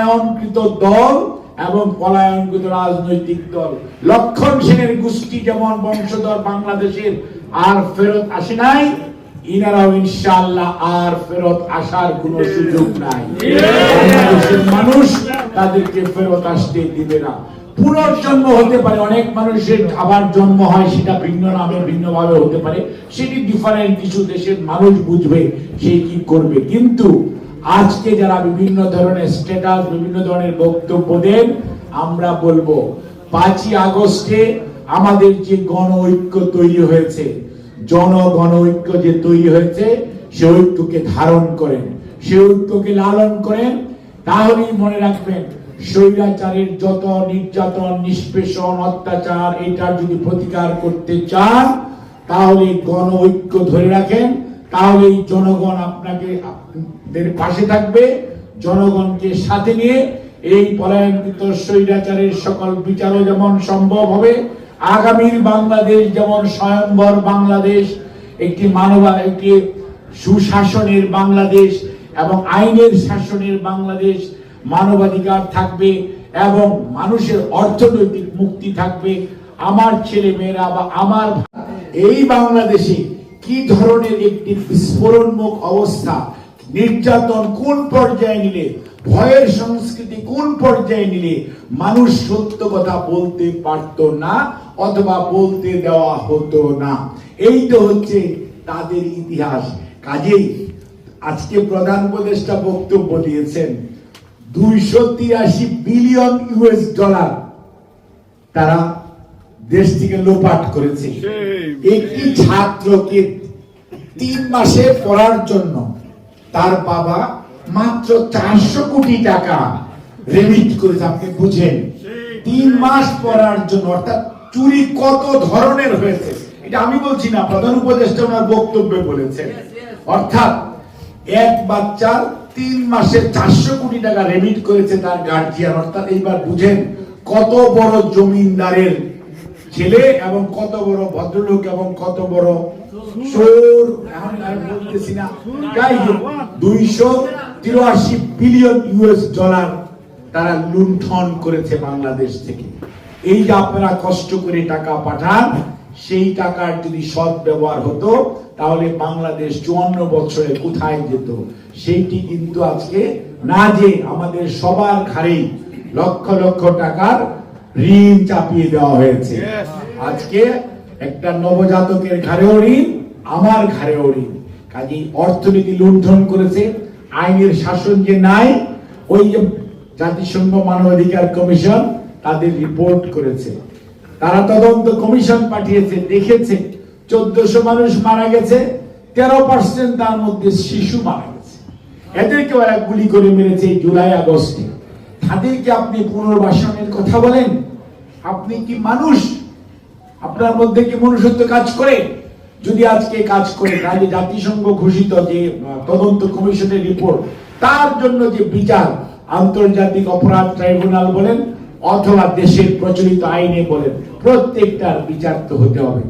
পলায়নকৃত দল এবং পলায়নকৃত রাজনৈতিক দল। লক্ষণ সেনের গোষ্ঠী যেমন বংশধর বাংলাদেশের আর ফেরত আসে নাই, ইনারাও ইনশাআল্লাহ আর ফেরত আসার সুযোগ নাই। মানুষ তাদেরকে ফেরত আসতে দিবে না। পুনর্জন্ম হতে পারে, অনেক মানুষের আবার জন্ম হয়, সেটা ভিন্ন নামে ভিন্ন ভাবে হতে পারে। সেটি ডিফারেন্ট কিছু দেশের মানুষ বুঝবে, সে কি করবে। কিন্তু আজকে যারা বিভিন্ন ধরনের স্ট্যাটাস বিভিন্ন ধরনের বক্তব্য দেন, আমরা বলব, পাঁচই আগস্টে আমাদের যে গণ ঐক্য তৈরি হয়েছে জনগণ ঐক্য যে তৈরি হয়েছে, সে ঐক্যকে ধারণ করেন। সে ঐক্যকে লালন করেন। তাহলেই মনে রাখবেন, স্বৈরাচারের যত নির্যাতন, নিষ্পেষণ, অত্যাচার, এটার যদি প্রতিকার করতে চান, তাহলে গণ ঐক্য ধরে রাখেন। তাহলেই জনগণ আপনাকে পাশে থাকবে। জনগণকে সাথে নিয়ে এই পলায়নকৃত স্বৈরাচারের সকল বিচারও যেমন সম্ভব হবে, আগামীর বাংলাদেশ যেমন স্বয়ংবর বাংলাদেশ, একটি মানবা, একটি সুশাসনের বাংলাদেশ এবং আইনের শাসনের বাংলাদেশ মানবাধিকার থাকবে এবং মানুষের অর্থনৈতিক মুক্তি থাকবে। আমার ছেলে মেয়েরা বা আমার এই বাংলাদেশে কি ধরনের একটি বিস্ফোরণমুখ অবস্থা? নির্যাতন কোন পর্যায়ে নিলে? ভয়ের সংস্কৃতি কোন পর্যায়ে নিলে? মানুষ সত্য কথা বলতে পারত না অথবা বলতে দেওয়া হতো না। এই তো হচ্ছে তাদের ইতিহাস। কাজেই আজকে প্রধান উপদেষ্টা বক্তব্য দিয়েছেন, দুইশো তিরাশি বিলিয়ন ইউএস ডলার তারা দেশ থেকে লোপাট করেছে। একটি ছাত্রকে তিন মাসে পড়ার জন্য তার বাবা মাত্র চারশো কোটি টাকা রেমিট করেছে আপনি বুঝেন। তিন মাস পড়ার জন্য অর্থাৎ চুরি কত ধরনের হয়েছে? এটা আমি বলছি না প্রধান উপদেষ্টা ওনার বক্তব্যে বলেছেন। অর্থাৎ এক বাচ্চার তিন মাসে চারশো কোটি টাকা রেমিট করেছে তার গার্জিয়ান অর্থাৎ এইবার বুঝেন কত বড় জমিনদারের ছেলে এবং কত বড় ভদ্রলোক এবং কত বড় চোর। এখন আর বলতেছি না। যাই হোক দুইশো তিরাশি বিলিয়ন ইউএস ডলার তারা লুণ্ঠন করেছে বাংলাদেশ থেকে। এই যে আপনারা কষ্ট করে টাকা পাঠান সেই টাকার যদি সৎ ব্যবহার হতো তাহলে বাংলাদেশ চুয়ান্ন বছরে কোথায় যেত? সেইটি কিন্তু আজকে না যে আমাদের সবার ঘাড়েই লক্ষ লক্ষ টাকার ঋণ চাপিয়ে দেওয়া হয়েছে। আজকে একটা নবজাতকের ঘাড়েও ঋণ আমার ঘাড়েও ঋণ। কাজেই অর্থনীতি লুণ্ঠন করেছে আইনের শাসন যে নাই ওই যে জাতিসংঘ মানবাধিকার কমিশন তাদের রিপোর্ট করেছে। তারা তদন্ত কমিশন পাঠিয়েছে দেখেছে। চোদ্দশো মানুষ মারা গেছে তেরো পার্সেন্ট তার মধ্যে শিশু মারা গেছে। এদেরকে ওরা গুলি করে মেরেছে জুলাই আগস্টে। তাদেরকে আপনি পুনর্বাসনের কথা বলেন। আপনি কি মানুষ? আপনার মধ্যে কি মনুষ্যত্ব কাজ করে? যদি আজকে কাজ করে, তাহলে জাতিসংঘ ঘোষিত যে তদন্ত কমিশনের রিপোর্ট, তার জন্য যে বিচার আন্তর্জাতিক অপরাধ ট্রাইব্যুনাল বলেন, অথবা দেশের প্রচলিত আইনে বলেন, প্রত্যেকটার বিচার তো হতে হবে।